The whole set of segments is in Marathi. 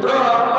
Bro.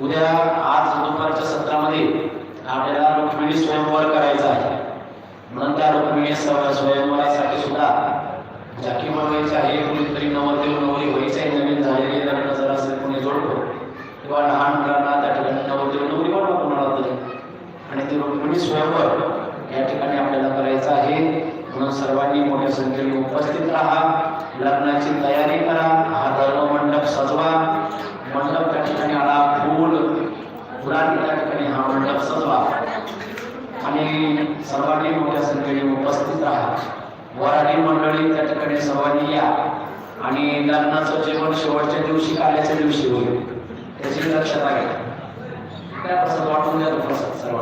उद्या आज दुपारच्या सत्रामध्ये आपल्याला रुक्मिणी स्वयंवर करायचा आहे. म्हणून त्या रुक्मिणी स्व- स्वयंवरासाठी सुद्धा जाकी बनवायची आहे कुणीतरी नवरदेव नवरी व्हायचं आहे नवीन झालेले लग्न जर असेल कोणी जोडतो किंवा लहान मुलांना त्या ठिकाणी नवरदेव नवरी बनवा कोणाला तरी आणि रुक्मिणी स्वयंवर या ठिकाणी आपल्याला करायचं आहे. म्हणून सर्वांनी मोठ्या संख्येने उपस्थित राहा. लग्नाची तयारी करा. हा धर्म मंडप सजवा. मंडप त्या ठिकाणी आला. फूल फुलांनी त्या ठिकाणी हा मंडप सजवा. आणि सर्वांनी मोठ्या संख्येने उपस्थित राहा. वराडी मंडळी त्या ठिकाणी सर्वांनी या. आणि लग्नाचं जेवण शेवटच्या दिवशी काल्याच्या दिवशी होईल. त्याची दक्षता घ्या. काय प्रसंग वाटून द्या तो प्रसंग सर्व